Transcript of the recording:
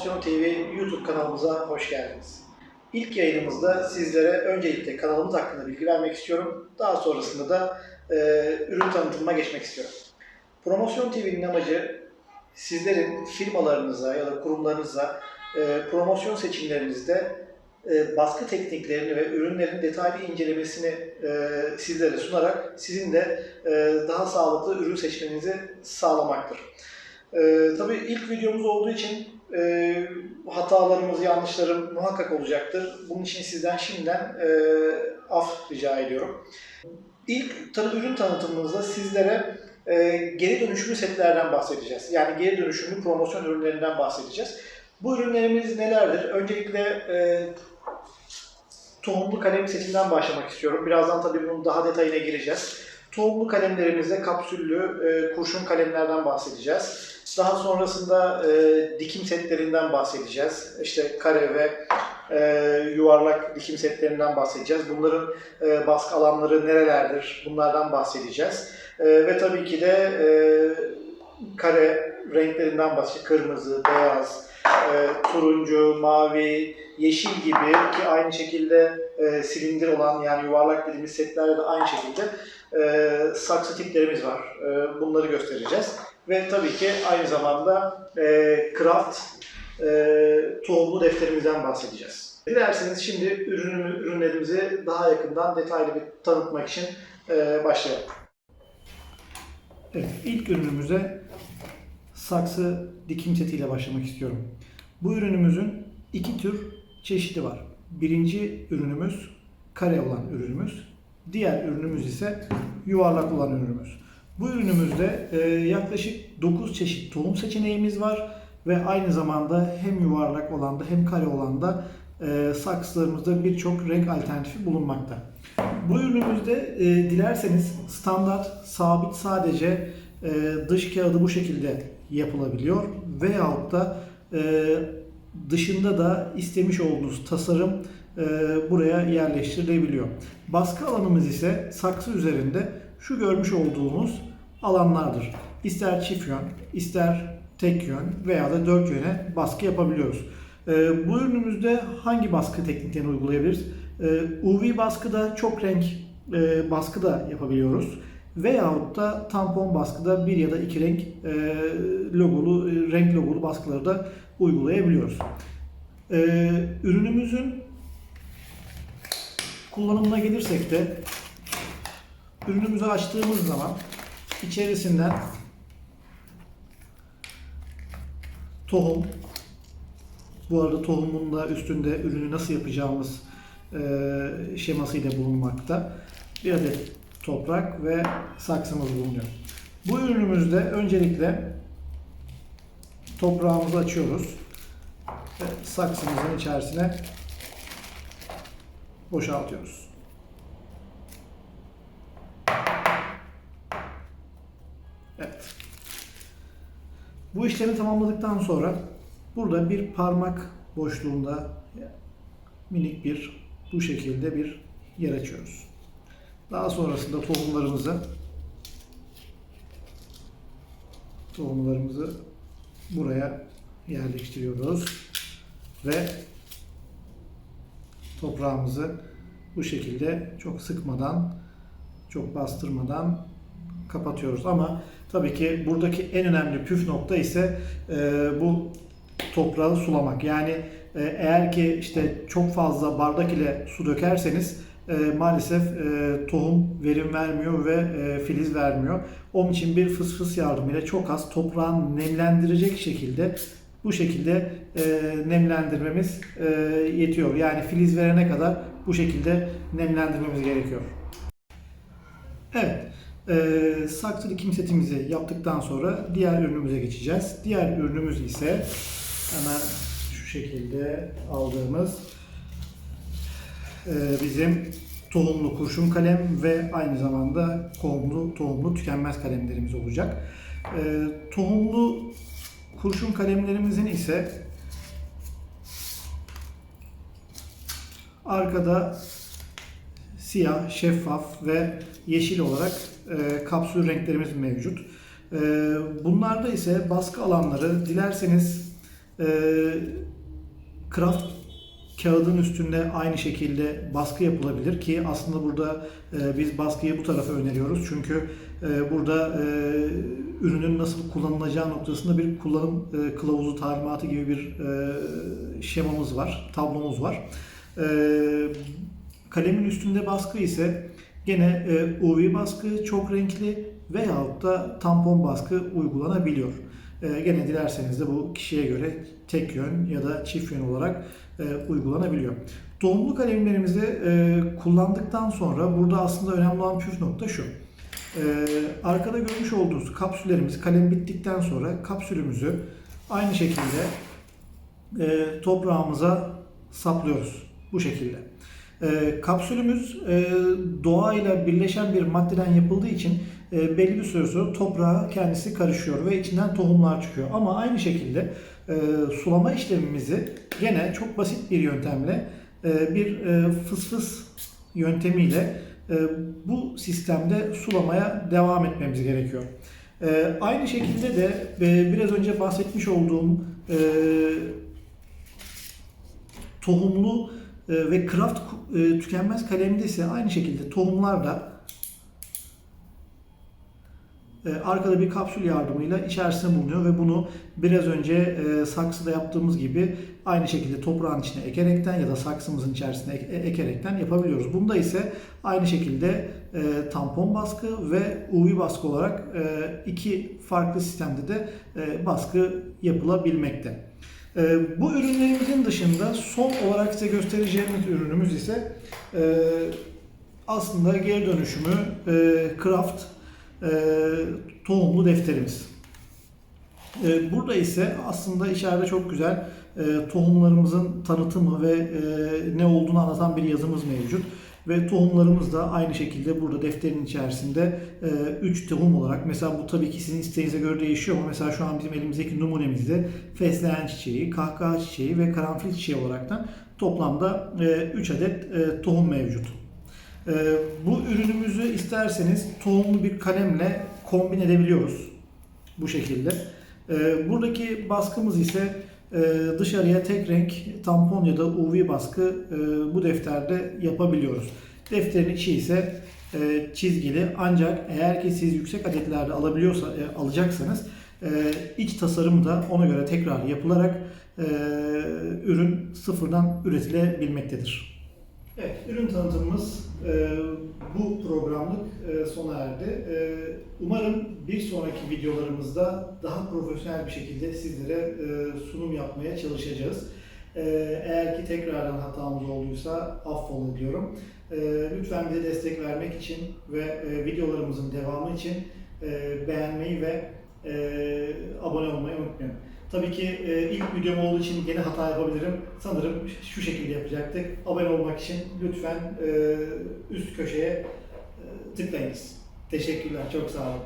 Promosyon TV YouTube kanalımıza hoş geldiniz. İlk yayınımızda sizlere öncelikle kanalımız hakkında bilgi vermek istiyorum. Daha sonrasında da e, ürün tanıtımına geçmek istiyorum. Promosyon TV'nin amacı sizlerin firmalarınıza ya da kurumlarınıza e, promosyon seçimlerinizde e, baskı tekniklerini ve ürünlerin detaylı incelemesini e, sizlere sunarak sizin de e, daha sağlıklı ürün seçmenizi sağlamaktır. E, tabii ilk videomuz olduğu için e, hatalarımız, yanlışlarım muhakkak olacaktır. Bunun için sizden şimdiden e, af rica ediyorum. İlk tanı ürün tanıtımımızda sizlere e, geri dönüşümlü setlerden bahsedeceğiz. Yani geri dönüşümlü promosyon ürünlerinden bahsedeceğiz. Bu ürünlerimiz nelerdir? Öncelikle e, tohumlu kalem setinden başlamak istiyorum. Birazdan tabii bunun daha detayına gireceğiz. Tohumlu kalemlerimizde kapsüllü e, kurşun kalemlerden bahsedeceğiz. Daha sonrasında e, dikim setlerinden bahsedeceğiz. İşte kare ve e, yuvarlak dikim setlerinden bahsedeceğiz. Bunların e, baskı alanları nerelerdir? Bunlardan bahsedeceğiz. E, ve tabii ki de e, kare renklerinden bahsedeceğiz. Kırmızı, beyaz, e, turuncu, mavi, yeşil gibi ki aynı şekilde e, silindir olan yani yuvarlak dediğimiz setlerde de aynı şekilde e, saksı tiplerimiz var. E, bunları göstereceğiz. Ve tabii ki aynı zamanda e, craft e, tohumlu defterimizden bahsedeceğiz. Dilerseniz şimdi ürünümü, ürünlerimizi daha yakından detaylı bir tanıtmak için e, başlayalım. Evet, ilk ürünümüze saksı dikim setiyle başlamak istiyorum. Bu ürünümüzün iki tür çeşidi var. Birinci ürünümüz kare olan ürünümüz. Diğer ürünümüz ise yuvarlak olan ürünümüz. Bu ürünümüzde e, yaklaşık 9 çeşit tohum seçeneğimiz var ve aynı zamanda hem yuvarlak olan da hem kare olan da e, saksılarımızda birçok renk alternatifi bulunmakta. Bu ürünümüzde e, dilerseniz standart, sabit sadece dış kağıdı bu şekilde yapılabiliyor veyahut da dışında da istemiş olduğunuz tasarım buraya yerleştirilebiliyor. Baskı alanımız ise saksı üzerinde şu görmüş olduğumuz alanlardır. İster çift yön, ister tek yön veya da dört yöne baskı yapabiliyoruz. E, bu ürünümüzde hangi baskı tekniklerini uygulayabiliriz? E, UV baskıda çok renk e, baskı da yapabiliyoruz. Veyahut da tampon baskıda bir ya da iki renk e, logolu, e, renk logolu baskıları da uygulayabiliyoruz. E, ürünümüzün kullanımına gelirsek de ürünümüzü açtığımız zaman içerisinden tohum, bu arada tohumun da üstünde ürünü nasıl yapacağımız e, şemasıyla bulunmakta. Bir adet toprak ve saksımız bulunuyor. Bu ürünümüzde öncelikle toprağımızı açıyoruz ve saksımızın içerisine boşaltıyoruz. Evet. Bu işlemi tamamladıktan sonra burada bir parmak boşluğunda minik bir bu şekilde bir yer açıyoruz. Daha sonrasında tohumlarımızı tohumlarımızı buraya yerleştiriyoruz ve toprağımızı bu şekilde çok sıkmadan, çok bastırmadan kapatıyoruz. Ama tabii ki buradaki en önemli püf nokta ise e, bu toprağı sulamak. Yani e, eğer ki işte çok fazla bardak ile su dökerseniz e, maalesef e, tohum verim vermiyor ve e, filiz vermiyor. Onun için bir fıs fıs yardımıyla çok az toprağın nemlendirecek şekilde bu şekilde e, nemlendirmemiz e, yetiyor. Yani filiz verene kadar bu şekilde nemlendirmemiz gerekiyor. Evet. E, saksı dikim setimizi yaptıktan sonra diğer ürünümüze geçeceğiz. Diğer ürünümüz ise hemen şu şekilde aldığımız e, bizim tohumlu kurşun kalem ve aynı zamanda tohumlu, tohumlu tükenmez kalemlerimiz olacak. E, tohumlu kurşun kalemlerimizin ise arkada siyah, şeffaf ve yeşil olarak e, kapsül renklerimiz mevcut. E, bunlarda ise baskı alanları dilerseniz E, kraft kağıdın üstünde aynı şekilde baskı yapılabilir ki aslında burada e, biz baskıyı bu tarafa öneriyoruz. Çünkü e, burada e, ürünün nasıl kullanılacağı noktasında bir kullanım kılavuzu talimatı gibi bir şemamız var, tablomuz var. Kalemin üstünde baskı ise gene e, UV baskı çok renkli veyahut da tampon baskı uygulanabiliyor. E, gene dilerseniz de bu kişiye göre tek yön ya da çift yön olarak e, uygulanabiliyor. Tohumlu kalemlerimizi e, kullandıktan sonra burada aslında önemli olan püf nokta şu. Arkada görmüş olduğunuz kapsüllerimiz kalem bittikten sonra kapsülümüzü aynı şekilde toprağımıza saplıyoruz. Bu şekilde. E, kapsülümüz e, doğayla birleşen bir maddeden yapıldığı için e, belli bir süre sonra toprağa kendisi karışıyor ve içinden tohumlar çıkıyor. Ama aynı şekilde e, sulama işlemimizi gene çok basit bir yöntemle e, bir e, fıs fıs yöntemiyle e, bu sistemde sulamaya devam etmemiz gerekiyor. E, aynı şekilde de e, biraz önce bahsetmiş olduğum e, tohumlu ve kraft e, tükenmez kalemde ise aynı şekilde tohumlar da e, arkada bir kapsül yardımıyla içerisine bulunuyor ve bunu biraz önce e, saksıda yaptığımız gibi aynı şekilde toprağın içine ekerekten ya da saksımızın içerisine ek- ekerekten yapabiliyoruz. Bunda ise aynı şekilde tampon baskı ve UV baskı olarak iki farklı sistemde de baskı yapılabilmekte. E, bu ürünlerimizin dışında son olarak size göstereceğimiz ürünümüz ise e, aslında geri dönüşümü e, craft e, tohumlu defterimiz. Burada ise aslında içeride çok güzel tohumlarımızın tanıtımı ve ne olduğunu anlatan bir yazımız mevcut. Ve tohumlarımız da aynı şekilde burada defterin içerisinde 3 tohum olarak mesela bu tabii ki sizin isteğinize göre değişiyor ama mesela şu an bizim elimizdeki numunemizde fesleğen çiçeği, kahkaha çiçeği ve karanfil çiçeği olaraktan toplamda 3 adet e, tohum mevcut. E, bu ürünümüzü isterseniz tohumlu bir kalemle kombin edebiliyoruz bu şekilde. E, buradaki baskımız ise e, dışarıya tek renk tampon ya da UV baskı e, bu defterde yapabiliyoruz. Defterin içi ise e, çizgili ancak eğer ki siz yüksek adetlerde alabiliyorsa e, alacaksanız iç tasarımı da ona göre tekrar yapılarak ürün sıfırdan üretilebilmektedir. Ürün tanıtımımız e, bu programlık e, sona erdi. E, umarım bir sonraki videolarımızda daha profesyonel bir şekilde sizlere e, sunum yapmaya çalışacağız. E, eğer ki tekrardan hatamız olduysa affola diyorum. E, lütfen bize destek vermek için ve e, videolarımızın devamı için e, beğenmeyi ve e, abone olmayı unutmayın. Tabii ki e, ilk videom olduğu için gene hata yapabilirim. Sanırım şu şekilde yapacaktık. Abone olmak için lütfen e, üst köşeye e, tıklayınız. Teşekkürler, çok sağ olun.